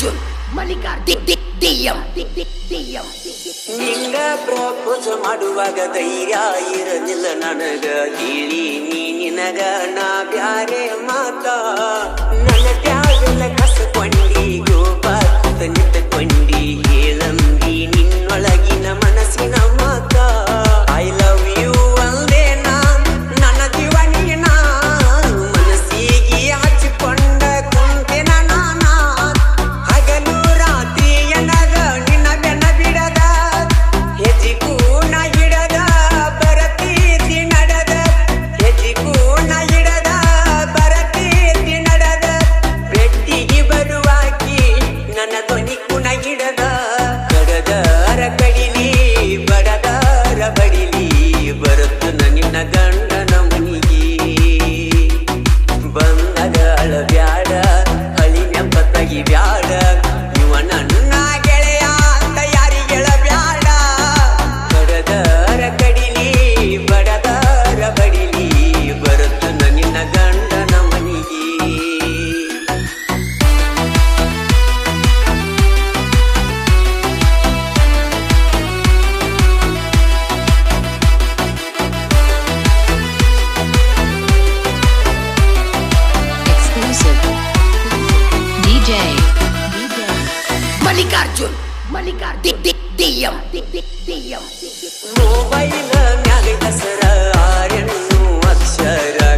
ಅರ್ಜುನ್ ಮಲ್ಲಿಕಾರ್ಜುನ್. ನಿಂಗ ಪ್ರಪೋಸ ಮಾಡುವಾಗ ಧೈರ್ಯ ಇರಲಿಲ್ಲ ನನಗ. ಕೇಳಿ ನೀ ನಿನಗ ನಾ ಬ್ಯಾರೆ ಮಾತಾ. ನನ್ನ ತ್ಯಾಗಲ మల్లికార్జున్ మల్లికార్జున్. దెయ్యం. దెయ్యం. నోవైల మ్యాలి దసరా ఆర్యను అక్షరా.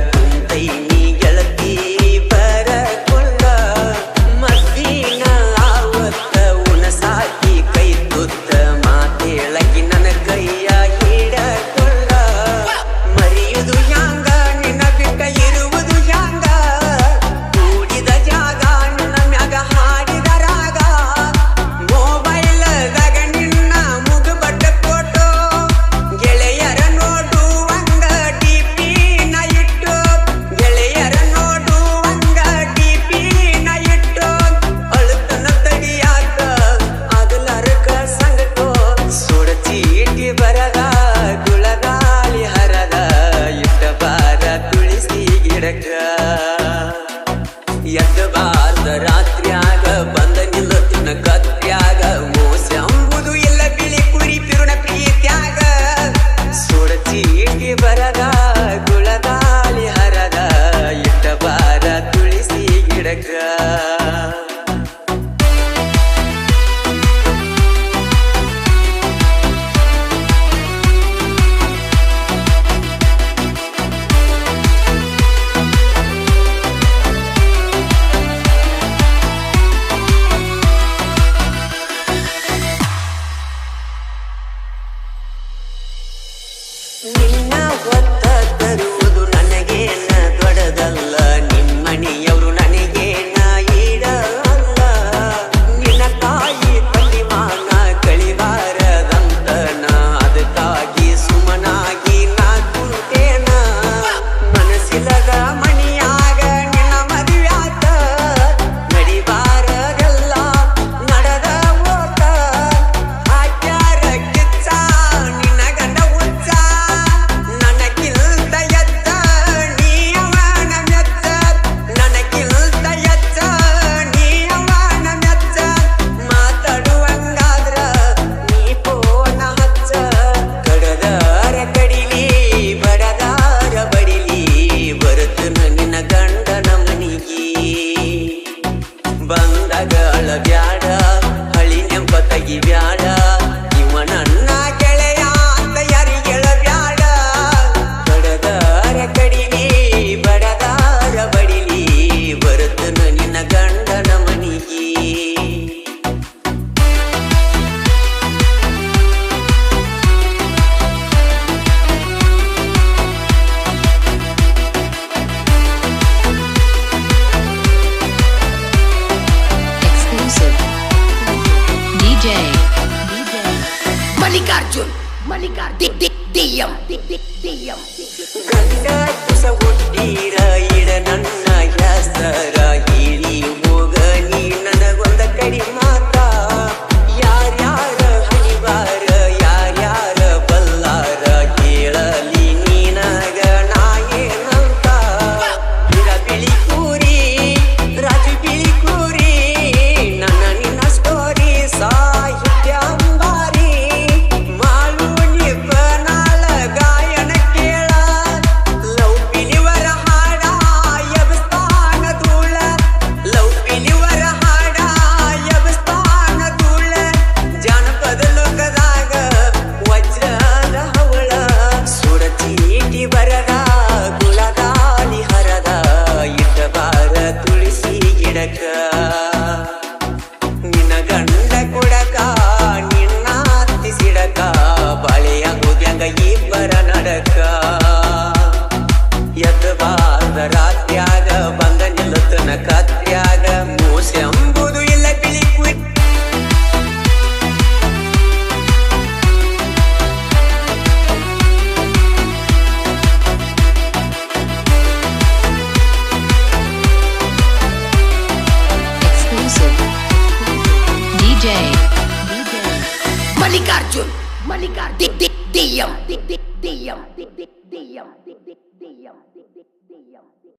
மல்லிகார்ஜுன் மல்லிகார்ஜுன் ಗಂಗಾಯ ಕುಸ ಹುಟ್ಟಿರ ಇಡ ನನ್ನ ಯಾಸ್ತರ Arjun, Malikarjun, DM, DM, DM, DM, DM.